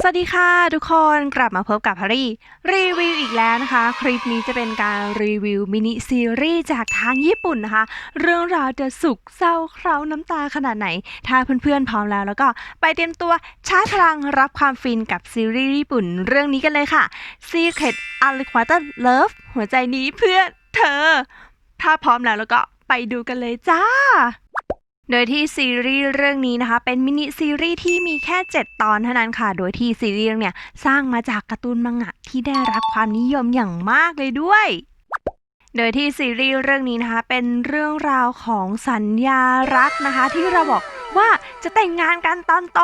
สวัสดีค่ะทุกคนกลับมาพบกับฮารีรีวิวอีกแล้วนะคะ คลิปนี้จะเป็นการรีวิวมินิซีรีส์จากทางญี่ปุ่นนะคะ เรื่องราวจะสุขเศร้าเคร้าน้ำตาขนาดไหน ถ้าเพื่อนๆพร้อมแล้วแล้วก็ไปเตรียมตัวชาร์จพลังรับความฟินกับซีรีส์ญี่ปุ่นเรื่องนี้กันเลยค่ะ Secret Unrequited Love หัวใจนี้เพื่อเธอ ถ้าพร้อมแล้วแล้วก็ไปดูกันเลยจ้า โดยที่ซีรีส์เรื่องนี้นะคะเป็นมินิซีรีส์ที่มีแค่ 7 ตอนเท่านั้นค่ะ โดยที่ซีรีส์เรื่องเนี่ยสร้างมาจากการ์ตูนมังงะที่ได้รับความนิยมอย่างมากเลยด้วยโดยที่ซีรีส์เรื่องนี้นะคะเป็นเรื่องราวของสัญญารักนะคะ ที่เราบอก ว่าจะแต่งงานกันตอนโต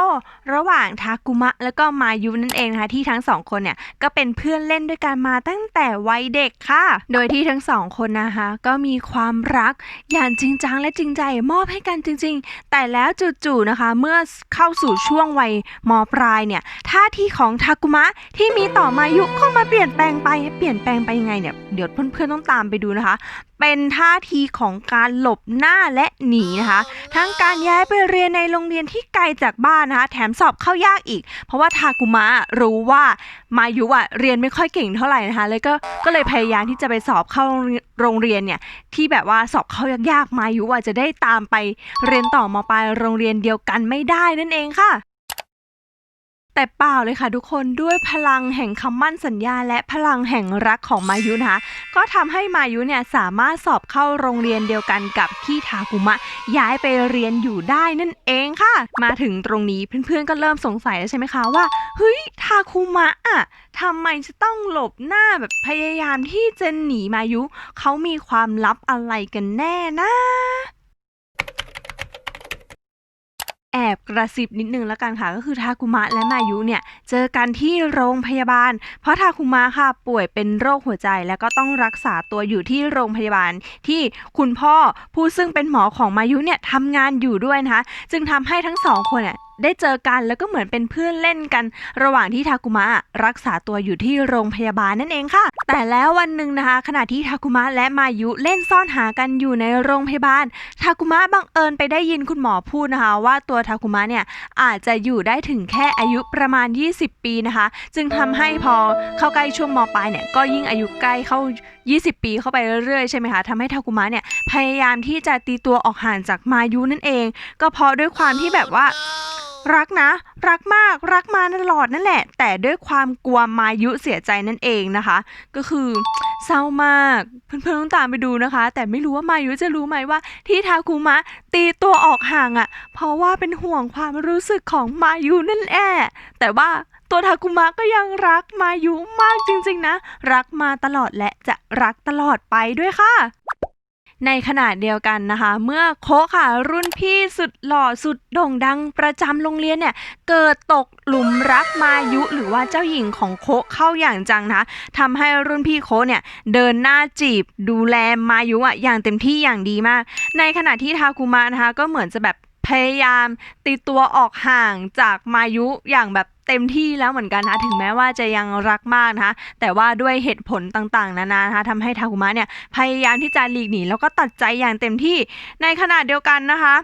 ระหว่างทากุมะแล้วก็มายุนั่นเองนะคะที่ทั้งสองคนเนี่ยก็เป็นเพื่อนเล่นด้วยกันมาตั้งแต่วัยเด็กค่ะ โดยที่ทั้งสองคนนะคะก็มีความรักอย่างจริงจังและจริงใจมอบให้กันจริง ๆ แต่แล้วจู่ๆนะคะเมื่อเข้าสู่ช่วงวัยมปลายเนี่ยท่าทีของทากุมะที่มีต่อมายุก็มาเปลี่ยนแปลงไปเปลี่ยนแปลงไปยังไงเนี่ยเดี๋ยวเพื่อนๆต้องตามไปดูนะคะ เป็นท่าทีของการหลบหน้าและหนีนะคะ ทั้งการย้ายไปเรียนในโรงเรียนที่ไกลจากบ้านนะคะแถมสอบเข้ายากอีก เพราะว่าทากุมะรู้ว่ามายุอะเรียนไม่ค่อยเก่งเท่าไหร่นะคะเลยก็ก็เลยพยายามที่จะไปสอบเข้าโรงเรียนเนี่ยที่แบบว่าสอบเข้ายากๆมายุอะจะได้ตามไปเรียนต่อมาปลายโรงเรียนเดียวกันไม่ได้นั่นเองค่ะ แต่เปล่าเลยค่ะทุกคนด้วยพลังแห่งคำมั่นสัญญา และพลังแห่งรักของมายุนะคะ ก็ทำให้มายุเนี่ยสามารถสอบเข้าโรงเรียนเดียวกันกับที่ทากุมะ ย้ายไปเรียนอยู่ได้นั่นเองค่ะ มาถึงตรงนี้เพื่อนๆก็เริ่มสงสัยแล้วใช่ไหมคะว่าเฮ้ยทาคุมะอะทำไมจะต้องหลบหน้าแบบพยายามที่จะหนีมายุเขามีความลับอะไรกันแน่นะ แอบกระซิบนิดนึงแล้วกันค่ะ ก็คือทาคุมะและมายุเนี่ย เจอกันที่โรงพยาบาล เพราะทาคุมะค่ะป่วยเป็นโรคหัวใจ แล้วก็ต้องรักษาตัวอยู่ที่โรงพยาบาลที่คุณพ่อผู้ซึ่งเป็นหมอของมายุเนี่ยทำงานอยู่ด้วยนะคะ จึงทำให้ทั้งสองคนเนี่ยได้เจอกันแล้วก็เหมือนเป็นเพื่อนเล่นกัน ระหว่างที่ทาคุมะรักษาตัวอยู่ที่โรงพยาบาลนั่นเองค่ะ แต่แล้ววันหนึ่งนะคะ ขณะที่ทาคุมะและมายุเล่นซ่อนหากันอยู่ในโรงพยาบาลทาคุมะบังเอิญไปได้ยินคุณหมอพูดนะคะ ว่าตัวทาคุมะเนี่ยอาจจะอยู่ได้ถึงแค่อายุประมาณ 20 ปีนะคะ จึงทำให้พอเข้าใกล้ช่วงมปลายเนี่ยก็ยิ่งอายุใกล้เข้า 20 ปีเข้าไปเรื่อยๆใช่ไหมคะทำให้ทาคุมะเนี่ยพยายามที่จะตีตัวออกห่างจากมายุนั่นเอง ก็เพราะด้วยความที่แบบว่า รักนะ รักมากรักมาตลอดนั่นแหละ แต่ด้วยความกลัวมายุเสียใจนั่นเองนะคะ ก็คือเศร้ามากเพื่อนๆต้องตามไปดูนะคะ แต่ไม่รู้ว่ามายุจะรู้ไหมว่า ที่ทาคุมะตีตัวออกห่างอะ่ะ เพราะว่าเป็นห่วงความรู้สึกของมายุนั่นแหละแต่ว่าตัวทาคุมะก็ยังรักมายุมากจริงๆนะ รักมาตลอดและจะรักตลอดไปด้วยค่ะ ในขณะเดียวกันนะคะ เมื่อโคค่ะรุ่นพี่สุดหล่อสุดโด่งดังประจำโรงเรียนเนี่ยเกิดตกหลุมรักมายุหรือว่าเจ้าหญิงของโคเข้าอย่างจังนะคะทำให้รุ่นพี่โคเนี่ยเดินหน้าจีบดูแลมายุอะอย่างเต็มที่อย่างดีมาก ในขณะที่ทาคุมะนะคะก็เหมือนจะแบบพยายามตีตัวออกห่างจากมายุอย่างแบบ เต็มที่แล้วเหมือนกันนะคะถึงแม้ว่าจะยังรักมากนะคะแต่ว่าด้วยเหตุผลต่างๆ นานานะคะทำให้ทาคุมะเนี่ยพยายามที่จะหลีกหนีแล้วก็ตัดใจอย่างเต็มที่ในขณะเดียวกันนะคะ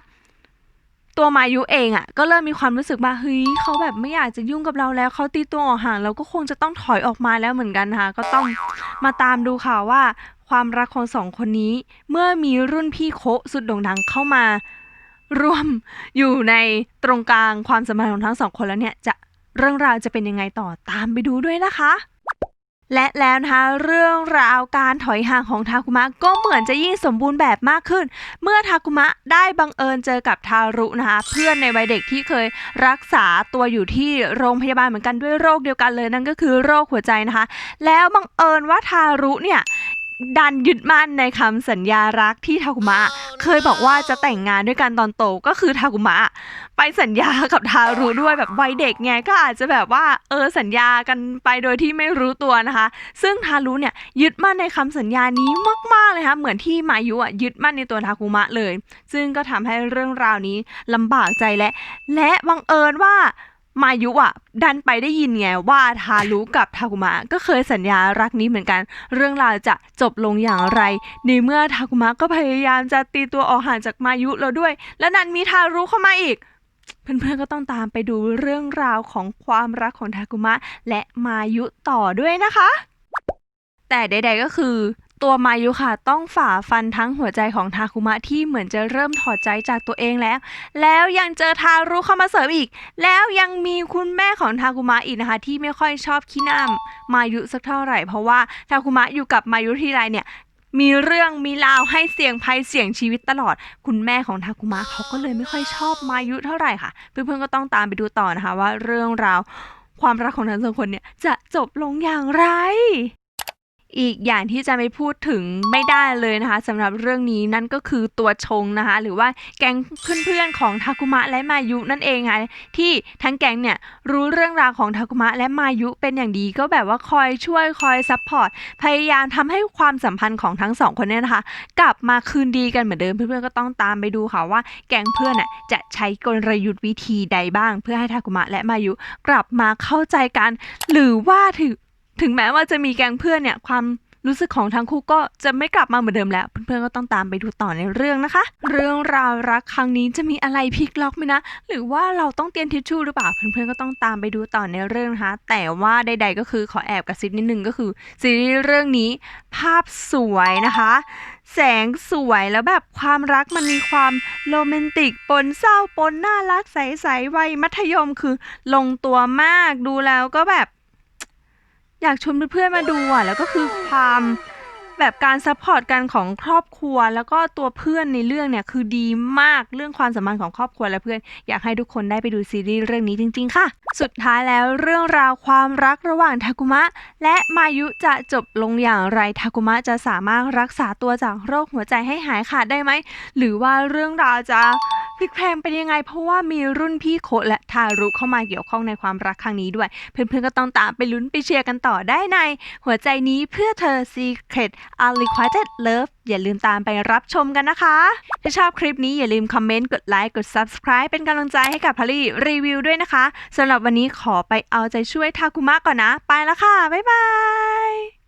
ตัวมายุเองอะ่ะก็เริ่มมีความรู้สึกว่าเฮ้ยเขาแบบไม่อยากจะยุ่งกับเราแล้วเขาตีตัวออกห่างเราก็คงจะต้องถอยออกมาแล้วเหมือนกันนะคะก็ต้องมาตามดูค่ะว่าความรักของสองคนนี้ เมื่อมีรุ่นพี่โคสุดโด่งดังเข้ามาร่วมอยู่ในตรงกลางความสัมพันธ์ของทั้งสองคนแล้วเนี่ยจะ เรื่องราวจะเป็นยังไงต่อตามไปดูด้วยนะคะ และแล้วนะคะเรื่องราวการถอยห่างของทาคุมะก็เหมือนจะยิ่งสมบูรณ์แบบมากขึ้น เมื่อทาคุมะได้บังเอิญเจอกับทารุนะคะเพื่อนในวัยเด็กที่เคยรักษาตัวอยู่ที่โรงพยาบาลเหมือนกันด้วยโรคเดียวกันเลยนั่นก็คือโรคหัวใจนะคะ แล้วบังเอิญว่าทารุเนี่ยดันยึดมั่นในคำสัญญารักที่ทาคุมะ เคยบอกว่าจะแต่งงานด้วยกันตอนโตก็คือทากุมะ ไปสัญญากับทารุด้วยแบบวัยเด็กไงก็อาจจะแบบว่าเออสัญญากันไปโดยที่ไม่รู้ตัวนะคะ ซึ่งทารุเนี่ยยึดมั่นในคำสัญญานี้มากๆเลยค่ะเหมือนที่มายุอะยึดมั่นในตัวทาคุมะเลย ซึ่งก็ทำให้เรื่องราวนี้ลำบากใจและ และบังเอิญว่า มายุอะ ดันไปได้ยินไงว่าทารุกับทาคุมะก็เคยสัญญารักนี้เหมือนกัน เรื่องราวจะจบลงอย่างไร ในเมื่อทาคุมะก็พยายามจะตีตัวออกห่างจากมายุแล้วด้วย และนั้นมีทารุเข้ามาอีก เพื่อนๆก็ต้องตามไปดูเรื่องราวของความรักของทากุมะและมายุต่อด้วยนะคะ แต่ใด ๆก็คือ ตัวมายุค่ะ ต้องฝ่าฟันทั้งหัวใจของทาคุมะที่เหมือนจะเริ่มถอดใจจากตัวเองแล้ว แล้วยังเจอทารุเข้ามาเสริมอีก แล้วยังมีคุณแม่ของทาคุมะอีกนะคะ ที่ไม่ค่อยชอบขี้หน้ามายุสักเท่าไหร่ เพราะว่าทาคุมะอยู่กับมายุทีไรเนี่ยมีเรื่องมีราวให้เสี่ยงภัยเสี่ยงชีวิตตลอด คุณแม่ของทาคุมะเขาก็เลยไม่ค่อยชอบมายุเท่าไหร่ค่ะ เพื่อนๆก็ต้องตามไปดูต่อนะคะว่าเรื่องราวความรักของทั้งสองคนเนี่ยจะจบลงอย่างไร อีกอย่างที่จะไม่พูดถึงไม่ได้เลยนะคะสำหรับเรื่องนี้นั่นก็คือตัวชงนะคะ หรือว่าแก๊งเพื่อนๆของทาคุมะและมายุนั่นเองค่ะที่ทั้งแก๊งเนี่ยรู้เรื่องราวของทาคุมะและมายุเป็นอย่างดีก็แบบว่าคอยช่วยคอยซัพพอร์ตพยายามทำให้ความสัมพันธ์ของทั้งสองคนเนี่ยนะคะ กลับมาคืนดีกันเหมือนเดิมเพื่อนๆก็ต้องตามไปดูค่ะว่า แก๊งเพื่อนน่ะจะใช้กลยุทธ์วิธีใดบ้าง เพื่อให้ทาคุมะและมายุกลับมาเข้าใจกัน หรือว่าถึง ถึงแม้ว่าจะมีแก๊งเพื่อนเนี่ยความรู้สึกของทั้งคู่ก็จะไม่กลับมาเหมือนเดิมแล้ว เพื่อนๆก็ต้องตามไปดูต่อในเรื่องนะคะ เรื่องราวรักครั้งนี้จะมีอะไรพลิกล็อกไหมนะ หรือว่าเราต้องเตรียมทิชชู่หรือเปล่า เพื่อนๆก็ต้องตามไปดูต่อในเรื่องนะคะ แต่ว่าใด ๆ ก็คือขอแอบกระซิบนิดนึงก็คือซีรีส์เรื่องนี้ภาพสวยนะคะ แสงสวยแล้วแบบความรักมันมีความโรแมนติกปนเศร้าปนน่ารักใสๆวัยมัธยมคือลงตัวมากดูแล้วก็แบบ อยากชวนเพื่อนๆมาดูอะแล้วก็คือความแบบการซัพพอร์ตกันของครอบครัว แล้วก็ตัวเพื่อนในเรื่องเนี่ยคือดีมากเรื่องความสัมพันธ์ของครอบครัวและเพื่อน อยากให้ทุกคนได้ไปดูซีรีส์เรื่องนี้จริง ๆ ค่ะ สุดท้ายแล้วเรื่องราวความรักระหว่างทากุมะ และมายุจะจบลงอย่างไรทากุมะจะสามารถรักษาตัวจากโรคหัวใจให้หายขาดได้ไหมหรือว่าเรื่องราวจะ พลิกแพลงเป็นยังไง เพราะว่ามีรุ่นพี่โคและทารุเข้ามาเกี่ยวข้องในความรักครั้งนี้ด้วย เพื่อนๆก็ต้องตามไปลุ้นไปเชียร์กันต่อได้ใน หัวใจนี้เพื่อเธอ Secret Unrequited Love อย่าลืมตามไปรับชมกันนะคะ ถ้าชอบคลิปนี้อย่าลืมคอมเมนต์ กดไลค์ กด Subscribe เป็นกำลังใจให้กับพารีรีวิวด้วยนะคะสำหรับวันนี้ขอไปเอาใจช่วยทาคุมะก่อนนะ ไปแล้วค่ะ บ๊ายบาย